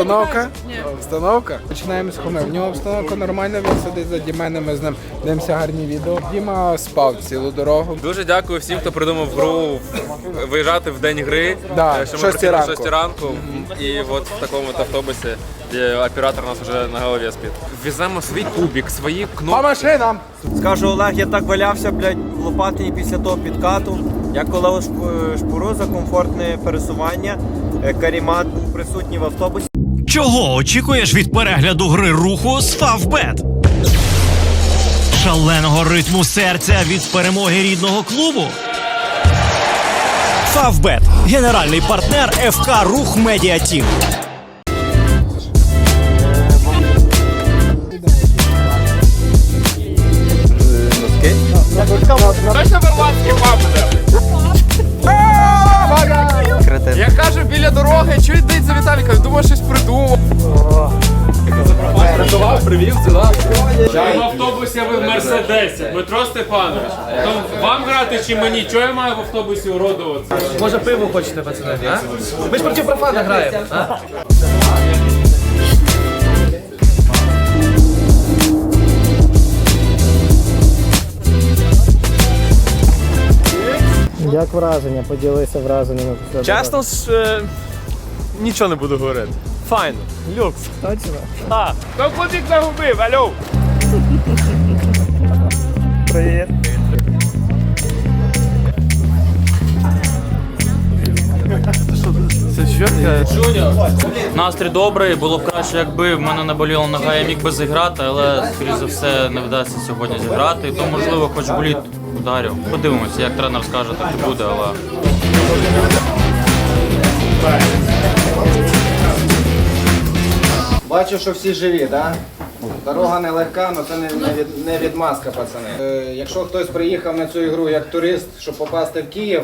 Обстановка? Обстановка? Починаємо з хуми. В нього обстановка нормальна, він сидить заді мене, ми з ним дивимося гарні відео. Діма спав цілу дорогу. Дуже дякую всім, хто придумав гру виїжджати в день гри. Да, Е, що ми шостій прийшли ранку. о 6 ранку. І от в такому от автобусі, де оператор у нас вже на голові спить. Віземо свій кубик, свої По кнопки. машинам! Скажу, Олег, я так валявся, блядь, в Лопатині після того підкату. Я коли шп- шпуру за комфортне пересування. Е, Карімат був присутній в автобусі. Чого очікуєш від перегляду гри руху з Фавбет? Шаленого ритму серця від перемоги рідного клубу. Фавбет генеральний партнер ФК Рух Медіа Тім. Придумав. Запропонував, привів сюди. В автобусі, а ви в Мерседесі. Дмитро Степанович. То вам грати чи мені? Чого я маю в автобусі уродуватися? Може пиво хочете, пацани? А? Ми ж проти профана граємо. А? Як враження? Поділися враженнями Чесно ж, е, нічого не буду говорити. Файно. Люкс. Точно? А, хто кубик загубив? Алло. Привіт. Настрій добрий, було б краще, якби в мене наболіла нога, я міг би зіграти, але скоріш за все не вдасться сьогодні зіграти. То можливо, хоч боліт ударю. Подивимося, як тренер скаже, так і буде, але Бачу, що всі живі, да? Дорога нелегка, але це не, не, від, не відмазка, пацани. Е, якщо хтось приїхав на цю ігру як турист, щоб попасти в Київ,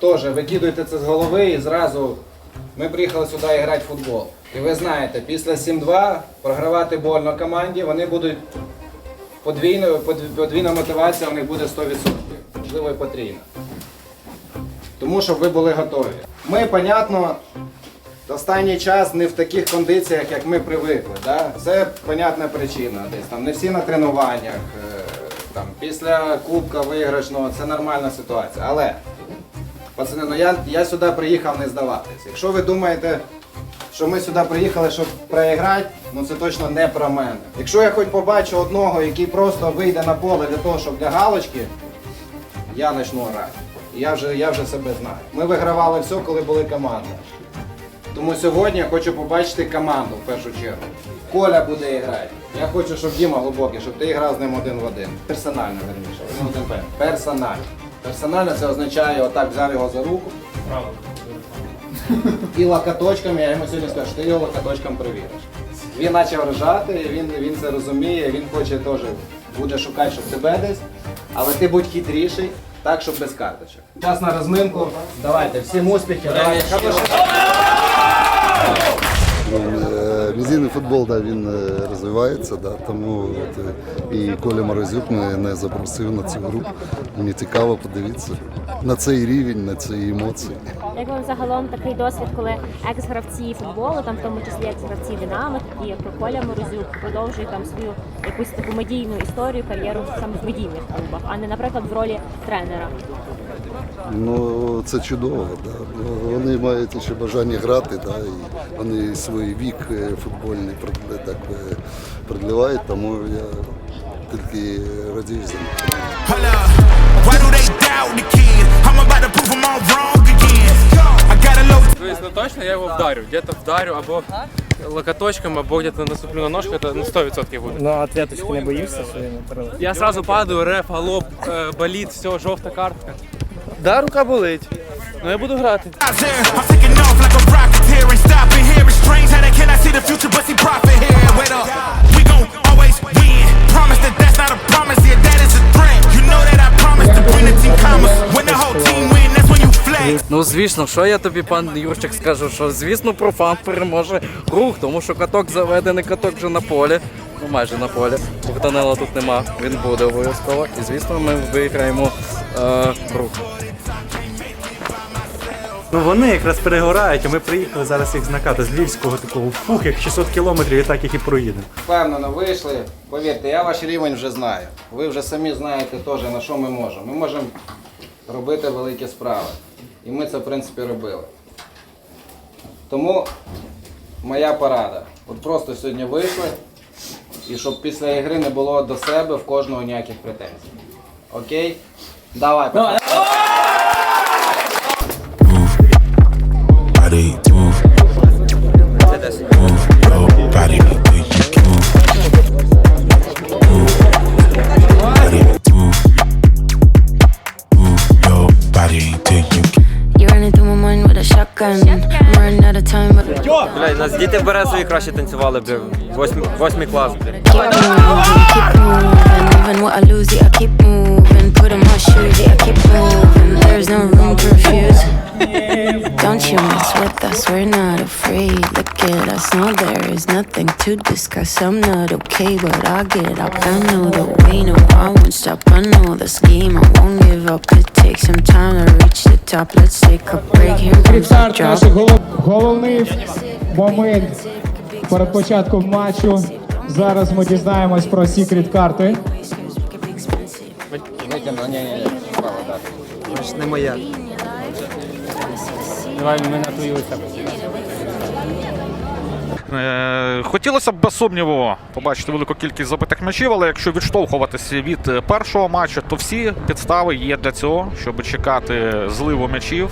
теж викидуйте це з голови і зразу ми приїхали сюди грати в футбол. І ви знаєте, після 7-2 програвати больно команді, вони будуть подвійно, подвійна мотивація у них буде 100%, можливо і потрійна. Тому щоб ви були готові. Ми, понятно, Останній час не в таких кондиціях, як ми привикли. Да? Це понятна причина. Десь там не всі на тренуваннях, е, там, після кубка виграшного, це нормальна ситуація. Але, пацани, ну я, я сюди приїхав не здаватись. Якщо ви думаєте, що ми сюди приїхали, щоб проіграти, ну це точно не про мене. Якщо я хоч побачу одного, який просто вийде на поле для того, щоб для галочки, я почну грати. Я вже, я вже себе знаю. Ми вигравали все, коли були команда. Тому сьогодні я хочу побачити команду в першу чергу. Коля буде грати. Я хочу, щоб Діма глибокий, щоб ти грав з ним один в один. Персонально, верніше. Один в один. Персонально. Персонально це означає отак взяв його за руку. І локоточком, я йому сьогодні скажу, що ти його локоточком перевіриш. Він почав ржати, він, він це розуміє, він хоче теж буде шукати, щоб тебе десь. Але ти будь хитріший, так, щоб без карточок. Час на розминку. Давайте, всім успіхів. Давайте. Е, Мізійний футбол да, він е, розвивається, да, тому от, е, і Коля Морозюк мене не запросив на цю гру. Мені цікаво подивитися на цей рівень, на ці емоції. Як вам загалом такий досвід, коли екс-гравці футболу, там в тому числі екс-гравці Динамо, такі як Коля Морозюк, продовжують там свою якусь таку медійну історію, кар'єру саме в медійних клубах, а не, наприклад, в ролі тренера. Ну це чудово. Да. Ну, Вони мають ще бажання грати, да, і вони свій вік е, футбольний так, продлівають, тому я тільки радію за Тобто, ну точно я його вдарю. Где-то вдарю або локоточком, або где-то наступлю на ножку, це на 100% буде. Ну, а ответочки не боїшся, що він перелив? Я сразу падаю, реф, лоб, е, болить, все, жовта картка. Да, рука болить. Ну я буду грати. Ну звісно, що я тобі, пан Юрчик, скажу, що звісно профан переможе рух, тому що каток заведений, каток вже на полі. Ну майже на полі. Богданела тут нема, він буде обов'язково. І звісно, ми виграємо е, рух. Ну вони якраз перегорають, а ми приїхали зараз їх знакати з львівського такого фух, як 600 кілометрів, і так їх і проїдемо. Впевнено, вийшли. Повірте, я ваш рівень вже знаю. Ви вже самі знаєте теж, на що ми можемо. Ми можемо робити великі справи. І ми це, в принципі, робили. Тому моя порада. От просто сьогодні вийшли, і щоб після ігри не було до себе в кожного ніяких претензій. Окей? Давай, пацани. Нас діти в Березові краще танцювали, бля. Восьмий, восьмий клас, бля. keep moving, keep moving. Even what I lose, yeah, I keep moving. Put on my shoes, yeah, I keep moving. There's no room to refuse. Don't you mess with us, we're not afraid. Look at us, no, there is nothing to discuss. I'm not okay, but I get up. I know the way, no, I won't stop. I know the scheme, I won't give up. It takes some time to reach the top. Let's take a break. Here comes the drop. Головний момент перед початком матчу. Зараз ми дізнаємось про секрет карти. Ні, ні, ні. Не моя. Давай ми на твою себе. Е, Хотілося б без сумніву побачити велику кількість забитих м'ячів, але якщо відштовхуватися від першого матчу, то всі підстави є для цього, щоб чекати зливу м'ячів.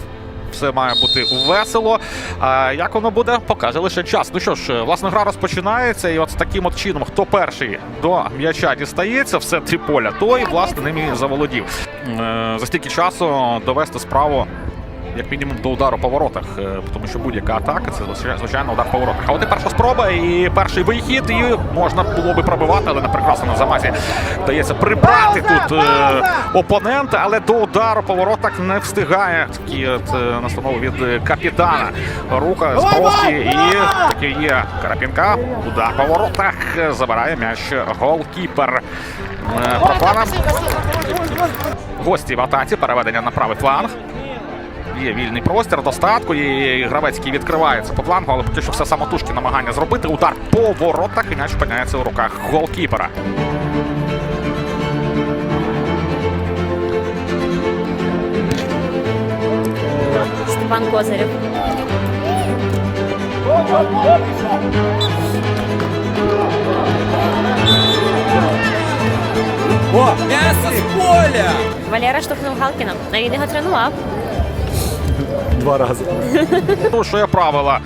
Все має бути весело. А як воно буде, покаже лише час. Ну що ж, власне, гра розпочинається, і от таким от чином, хто перший до м'яча дістається в центрі поля, той власне ним і заволодів. Е, За стільки часу довести справу як мінімум до удару по воротах, е, тому що будь-яка атака це звичайно удар по воротах. А от і перша спроба і перший вихід, і можна було би пробивати, але на прекрасному замазі вдається прибрати тут е, опонента, але до удару по воротах не встигає. Такі от е, настанови від капітана. Рука з бровки і таки є Карапінка. Удар по воротах забирає м'яч голкіпер. Профана. Гості в атаці, переведення на правий фланг. Є вільний простір, достатку, і гравецький відкривається по флангу, але поки що все самотужки намагання зробити. Удар по воротах і м'яч опиняється у руках голкіпера. Степан Козирєв. О, м'ясо з поля! Валера штовхнув Галкіна, а він його тренував. Два рази. Порушує правила.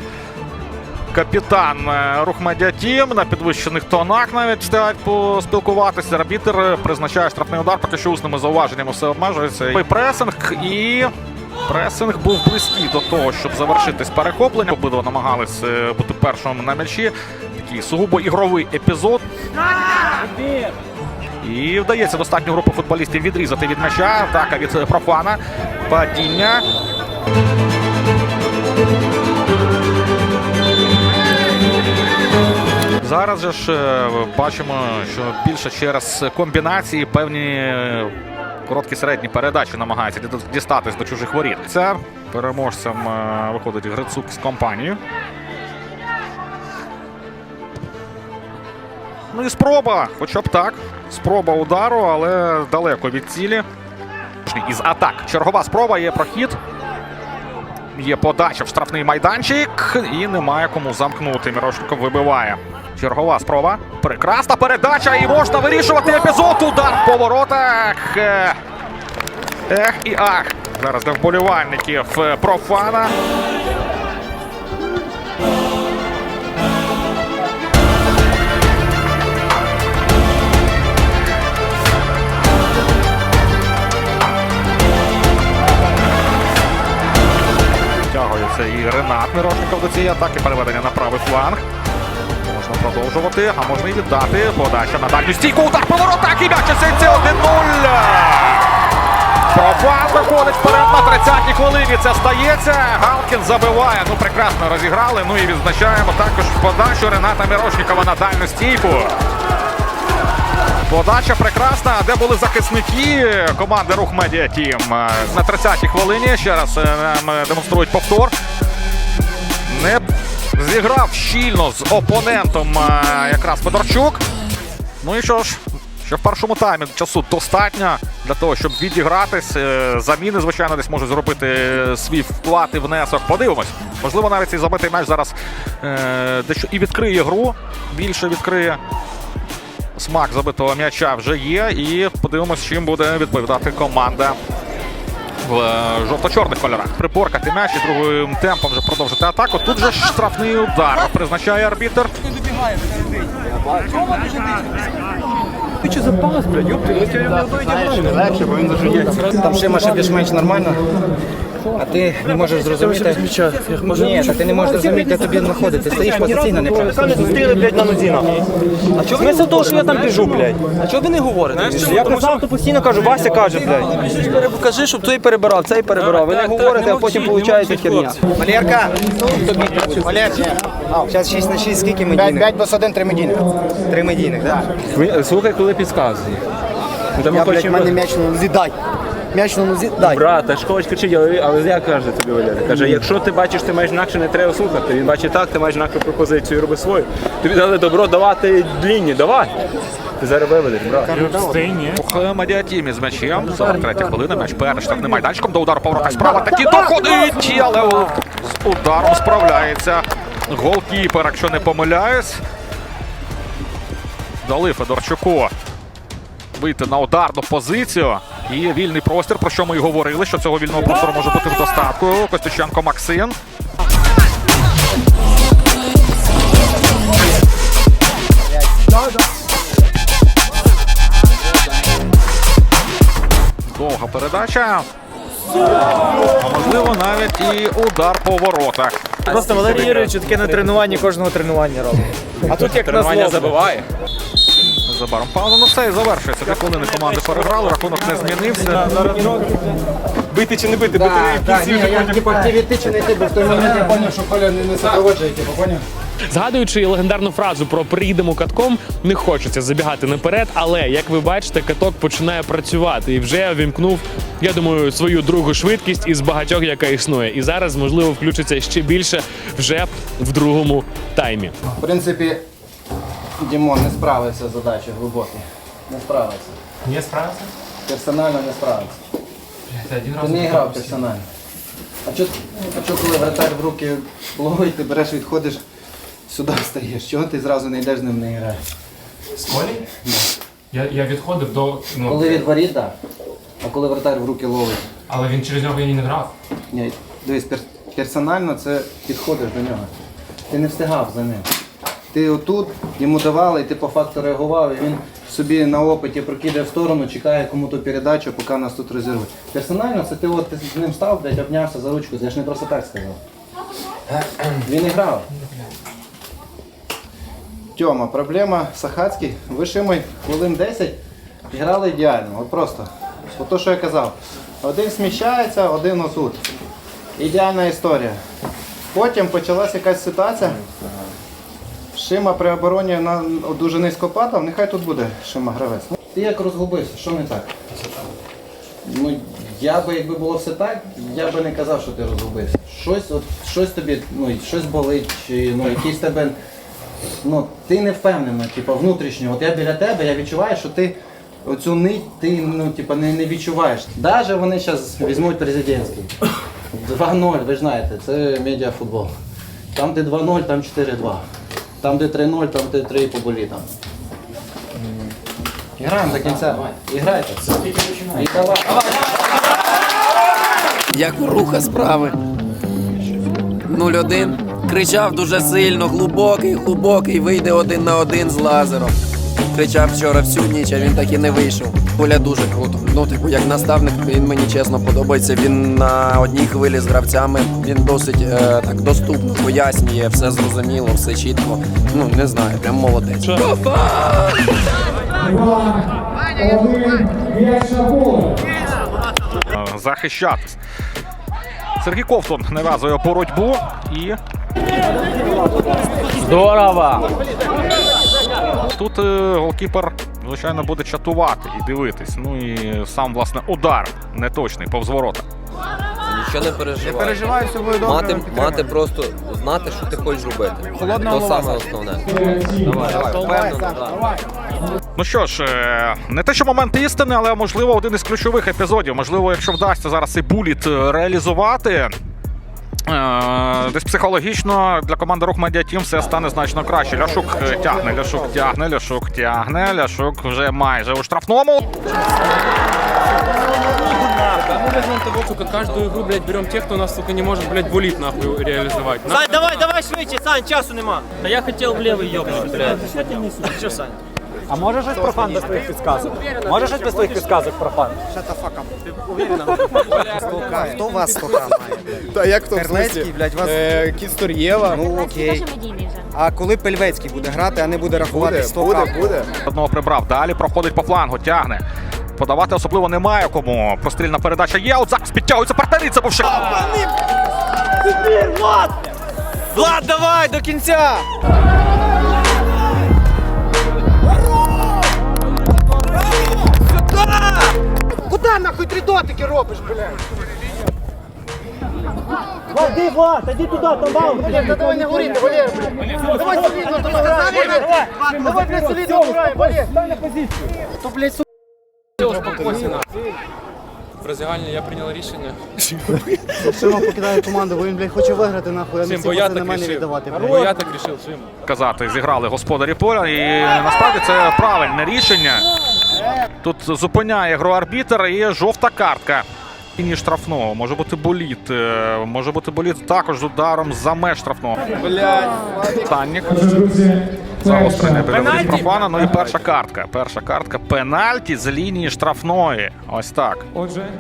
Капітан е, Рухмедіа Тім на підвищених тонах навіть встигають поспілкуватися. Арбітер призначає штрафний удар, поки що усними зауваженнями все обмежується. І пресинг і. Пресинг був близький до того, щоб завершитись перехоплення. Обидва намагались е, бути першим на м'ячі. Такий сугубо ігровий епізод. І вдається достатньо групи футболістів відрізати від м'яча. Атака від профана. Падіння. Зараз же ж е, бачимо, що більше через комбінації певні е, короткі середні передачі намагаються дістатись до чужих воріт. Це переможцем е, виходить Грицук з компанією. Ну і спроба, хоча б так. Спроба удару, але далеко від цілі. Із атак. Чергова спроба є прохід. Є подача в штрафний майданчик і немає кому замкнути. Мірошников вибиває. Чергова спроба. Прекрасна передача і можна вирішувати епізод. Удар по воротах. Е, Ех і ах. Зараз для вболівальників е, профана. Втягується і Ренат Мирошников до цієї атаки. Переведення на правий фланг. Продовжувати, а можна і віддати. Подача на дальню стійку. Удар по воротах і м'яч це 1-0. Профан виходить вперед на 30-й хвилині. Це стається. Галкін забиває. Ну прекрасно розіграли. Ну і відзначаємо також подачу Рената Мирошникова на дальню стійку. Подача прекрасна. Де були захисники команди Рух Медіа Тім? Е, На 30-й хвилині ще раз е, нам е, демонструють повтор. Зіграв щільно з опонентом е, якраз Федорчук. Ну і що ж, що в першому таймі часу достатньо для того, щоб відігратись. Е, Заміни, звичайно, десь можуть зробити е, свій вклад і внесок. Подивимось. Можливо, навіть цей забитий м'яч зараз дещо і відкриє гру, більше відкриє. Смак забитого м'яча вже є. І подивимось, чим буде відповідати команда в е, жовто-чорних кольорах. Припоркати м'яч і другим темпом вже продовжити атаку. Тут же штрафний удар призначає арбітр. Чи запас, блядь, Легше, бо він дуже Там ще ще більш-менш нормально. А ти не можеш зрозуміти. Ні, та ти не можеш зрозуміти, де тобі знаходити. Стоїш позиційно неправильно. зустріли, блядь, на нозі нахуй. А чого смисл того, що я там біжу, блядь? А чого ви не говорите? Я казав, то постійно кажу, Вася каже, блядь. Кажи, щоб той перебирав, цей перебирав. Ви не говорите, а потім виходить херня. Валерка, Валерка, зараз 6 на 6, скільки медійних? 5 плюс 1, 3 медійних. 3 медійних, так. Слухай, коли підказує. Я, блядь, мене м'яч дай. М'яч на нозі, дай. Брат, а кричить, але, але як каже тобі Валера? Каже, якщо ти бачиш, ти маєш інакше, не треба слухати. Він бачить так, ти маєш інакшу пропозицію, роби свою. Тобі дали добро давати длінні, давай. Ти зараз виведеш, брат. Рух Медіатімі з м'ячем. 43 хвилина. М'яч перед штрафним майданчиком. До удару поворота справа. Таки доходить, але з ударом справляється голкіпер, якщо не помиляюсь. Дали Федорчуку вийти на ударну позицію. І вільний простір, про що ми і говорили, що цього вільного простору може бути в достатку. Костюченко Максим. Довга передача. А можливо, навіть і удар по воротах. Просто Валерій Юрійович таке на тренуванні кожного тренування робить. А тут як на забиває. Незабаром пауза. Ну все і завершується. Дві хвилини команди переграли, рахунок не змінився. Бити чи не бити, бити в Так, кінці я типа ти ти чи не ти, бо в той момент я зрозумів, що Коля не, не супроводжує, типу, поняв? Згадуючи легендарну фразу про приїдемо катком, не хочеться забігати наперед, але як ви бачите, каток починає працювати і вже вімкнув, я думаю, свою другу швидкість із багатьох, яка існує. І зараз можливо включиться ще більше вже в другому таймі. В принципі, Дімон не справився з задачею глибокою. Не справився. Не справився? Персонально не справився. Ти не грав персонально. А чо, а чо коли вратар в руки ловить, ти береш, відходиш, сюди стаєш. Чого ти зразу не йдеш з ним не граєш? З Колі? Я, я відходив до. Ну, Коли від воріт, так. А коли вратар в руки ловить. але він через нього і не грав. Ні, дивись, пер- персонально це підходиш до нього. Ти не встигав за ним. Ти отут йому давали, і ти по факту реагував, і він собі на опиті прокидає в сторону, чекає кому-то передачу, поки нас тут розірвуть. Персонально це ти от ти з ним став, блядь, обнявся за ручку, я ж не просто так сказав. Він і грав. Тьома, проблема Сахацький. Ви Шимой хвилин 10 грали ідеально. От просто. От то, що я казав. Один сміщається, один отут. Ідеальна історія. Потім почалася якась ситуація. Шима при обороні на дуже низько падав, нехай тут буде Шима гравець. Ти як розгубився, що не так? Ну, я би, якби було все так, я би не казав, що ти розгубився. Щось, от, щось тобі, ну, щось болить, чи ну, якийсь тебе. Ну, ти не впевнена, типу, внутрішньо. От я біля тебе, я відчуваю, що ти оцю нить ти ну, типу, не, не відчуваєш. Даже вони зараз візьмуть президентський. 2-0, ви ж знаєте, це медіафутбол. Там, де 2-0, там 4-2. Там, де 3-0, там де 3 по болі там. Граємо до кінця. І грайте. І давай. Як у руха справи. 0-1. Кричав дуже сильно, глибокий, глибокий, вийде один на один з лазером. Кричав вчора всю ніч, а він так і не вийшов. Коля дуже круто. Ну, типу, як наставник, він мені чесно подобається. Він на одній хвилі з гравцями. Він досить е, так доступно пояснює, все зрозуміло, все чітко. Ну, не знаю, прям молодець. Поле. Е, захищатись. Сергій Ковтун нав'язує боротьбу і Здорово! Тут е, голкіпер звичайно, буде чатувати і дивитись. Ну і сам, власне, удар неточний повз ворота. Нічого не переживай. Не переживай, все буде добре, Мати, підтримуємо. мати просто знати, що ти хочеш робити. Холодна То саме основне. Давай, давай, впевнено, да. Ну що ж, е, не те, що момент істини, але можливо один із ключових епізодів. Можливо, якщо вдасться зараз цей буліт е, реалізувати. Е, Десь психологічно для команди Рух Медіа Тім все стане значно краще. Ляшук е, тягне, Ляшук тягне, Ляшук тягне, Ляшук вже майже у штрафному. Мы того, сука, каждую игру, блядь, берем тех, кто нас, сука, не может, блядь, булит нахуй реализовать. Сань, давай, давай швидше, Сань, часу нема. Та я хотів в лівий йобнути, блядь. Що, Сань? А може щось профан без твоїх підсказок? Може щось без твоїх підсказок профан? Хто вас стока має? Та як то Терлецький, блядь, вас... Кістор'єва. Ну окей. А коли Пельвецький буде грати, а не буде рахувати Буде, 100 буде, буде. Одного прибрав. Далі проходить по флангу, тягне. Подавати особливо немає кому. Прострільна передача є. От зараз підтягується партнери. Це був ще. Влад, давай, до кінця! Іди, Влад, іди туди, там бал. Валер, давай не говори, Валер, блядь. Давай солідно, тобі сказали. Давай, блядь, солідно граємо, Валер. Стань на позицію. То, блядь, су... В роздягальні я прийняв рішення. Сима покидає команду, бо він, блядь, хоче виграти, нахуй, а не бо я так мене рішив. віддавати. Бо я так рішив, Сим. казати, зіграли господарі поля, і насправді це правильне рішення. Тут зупиняє гру арбітер і жовта картка. Лінії штрафного. Може бути боліт. е, Може бути боліт також з ударом за меж штрафного. Таннік. Загострене біля воріт профана. Ну і перша картка. Перша картка пенальті з лінії штрафної. Ось так.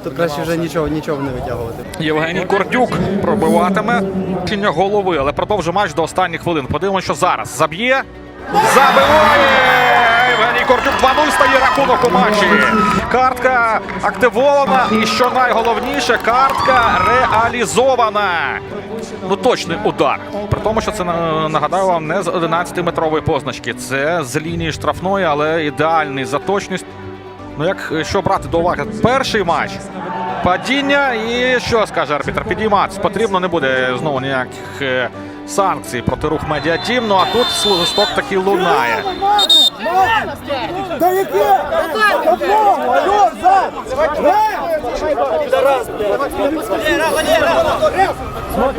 Тут краще вже нічого, нічого не витягувати. Євгеній Кордюк пробиватиме чиння голови, але продовжує матч до останніх хвилин. Подивимося, що зараз заб'є. Забиває! Євгеній Кордюк 2-0 стає рахунок у матчі. Картка активована. І що найголовніше, картка реалізована. Ну точний удар. При тому, що це нагадаю вам не з 11-метрової позначки. Це з лінії штрафної, але ідеальний за точність. Ну як е, брати до уваги? Перший матч. Падіння і що скаже арбітр? Підійматися потрібно, не буде знову ніяких санкцій проти рух медіатім. Ну а тут свисток таки лунає.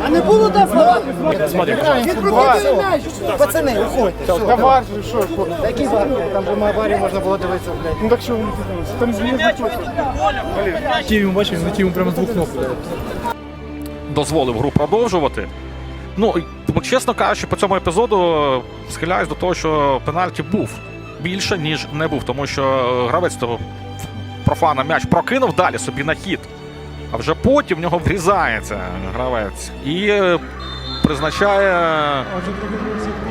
А не було де Пацани, уходьте. Та що? Та який вар? Там же на варі можна було дивитися, блядь. Ну так що ви не дивилися? Там звісно. Київ бачив, на Київ прямо з двох ног. дозволив гру продовжувати. Ну, чесно кажучи, по цьому епізоду е, схиляюсь до того, що пенальті був більше, ніж не був, тому що е, гравець того профана м'яч прокинув далі собі на хід. А вже потім в нього врізається гравець і е, призначає,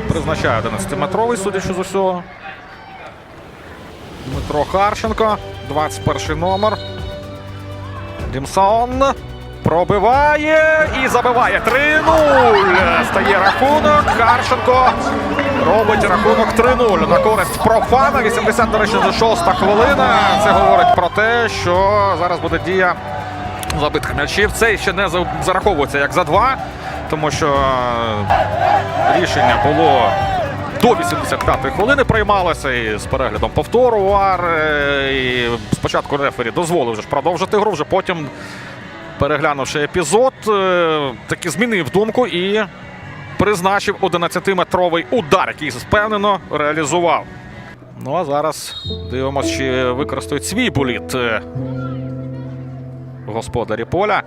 призначає 11-метровий, судячи з усього. Дмитро Харченко, 21 номер. Дімсон пробиває і забиває 3-0. Стає рахунок. Харченко робить рахунок 3-0 на користь профана. 80, до шоста хвилина. Це говорить про те, що зараз буде дія забитих м'ячів. Це ще не зараховується як за два, тому що е, рішення було до 85-ї хвилини приймалося і з переглядом повтору УАР. е, І спочатку рефері дозволив вже продовжити гру, вже потім, переглянувши епізод, е, таки змінив думку і призначив 11-метровий удар, який впевнено реалізував. Ну а зараз дивимося, чи використають свій боліт е, господарі поля.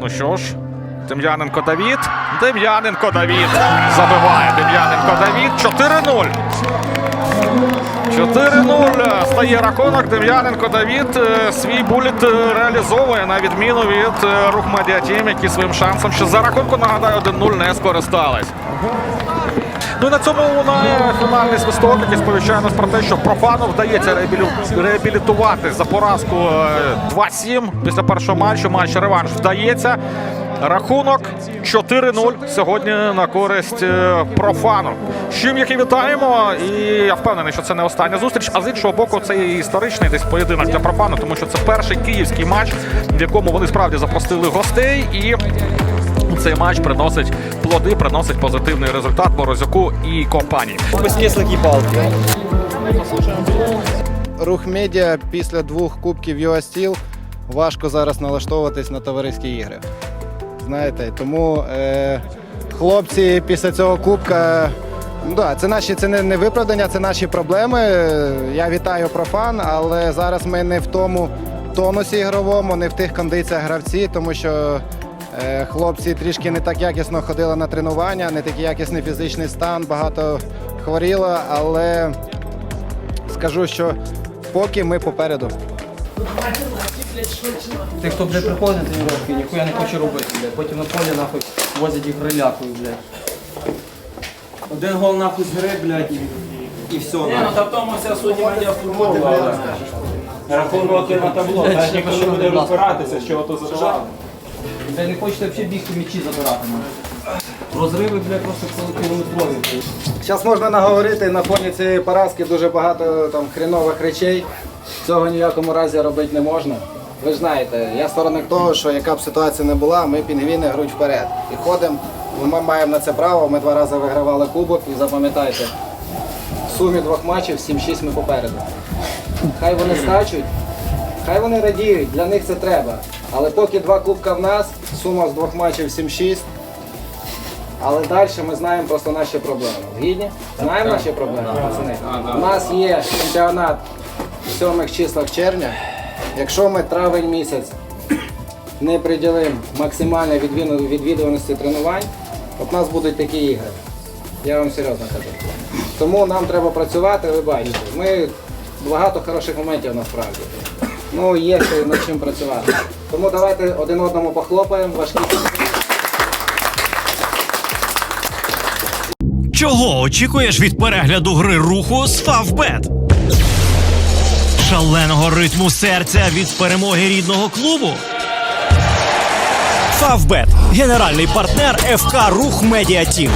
Ну що ж, Дем'яненко Давід. Дем'яненко Давід. Забиває Дем'яненко Давід. 4-0. 4-0 стає рахунок. Дем'яненко Давід е, свій буліт е, реалізовує на відміну від е, рух Медіатім, які своїм шансом ще за рахунку, нагадаю, 1-0 не скористались. Ну і на цьому лунає фінальний свисток, який сповіщає нас про те, що профану вдається реабілітувати за поразку е, 2-7 після першого матчу. Матч реванш вдається. Рахунок 4-0 сьогодні на користь е, профану. З чим які вітаємо, і я впевнений, що це не остання зустріч. А з іншого боку, це і історичний десь поєдинок для профану, тому що це перший київський матч, в якому вони справді запростили гостей, і цей матч приносить плоди, приносить позитивний результат Борозюку і компанії. Безкислики палки. Рух медіа після двох кубків UA Steel важко зараз налаштовуватись на товариські ігри. Знаєте, тому е, хлопці після цього кубка. Ну, да, це наші це не, не виправдання, це наші проблеми. Я вітаю профан, але зараз ми не в тому тонусі ігровому, не в тих кондиціях гравці, тому що е, хлопці трішки не так якісно ходили на тренування, не такий якісний фізичний стан, багато хворіло, але скажу, що поки ми попереду. Ти хто блядь, приходить на тренування, ніхуя не хоче робити, блядь. Потім на полі нахуй возять їх релякою, блядь. Один гол нахуй з гри, блядь, і, і все. Ні, ну та в тому вся суть медіа футболу, але... Рахунок на табло, знаєш, ніхто не буде розбиратися, з чого то забивав. Не хочете взагалі бігти м'ячі забирати, нахуй. Розриви, блядь, просто кілометрові. Зараз можна наговорити на фоні цієї поразки дуже багато там хрінових речей. Цього ніякому разі робити не можна. Ви ж знаєте, я сторонник того, що яка б ситуація не була, ми пінгвіни грудь вперед. І ходимо, ми маємо на це право. Ми два рази вигравали кубок і запам'ятайте, в сумі двох матчів 7-6 ми попереду. Хай вони скачуть, хай вони радіють, для них це треба. Але поки два кубка в нас, сума з двох матчів 7-6. Але далі ми знаємо просто наші проблеми. Згідні? Знаємо наші проблеми, пацани? У нас є чемпіонат в сьомих числах червня. Якщо ми травень місяць не приділимо максимальної відвідуваності тренувань, от нас будуть такі ігри. Я вам серйозно кажу. Тому нам треба працювати, ви бачите. Ми багато хороших моментів насправді. Ну, є ще над чим працювати. Тому давайте один одному похлопаємо, важкі. Чого очікуєш від перегляду гри руху з Фавбет? Шаленого ритму серця від перемоги рідного клубу. Фавбет генеральний партнер ФК Рух Медіа Тім.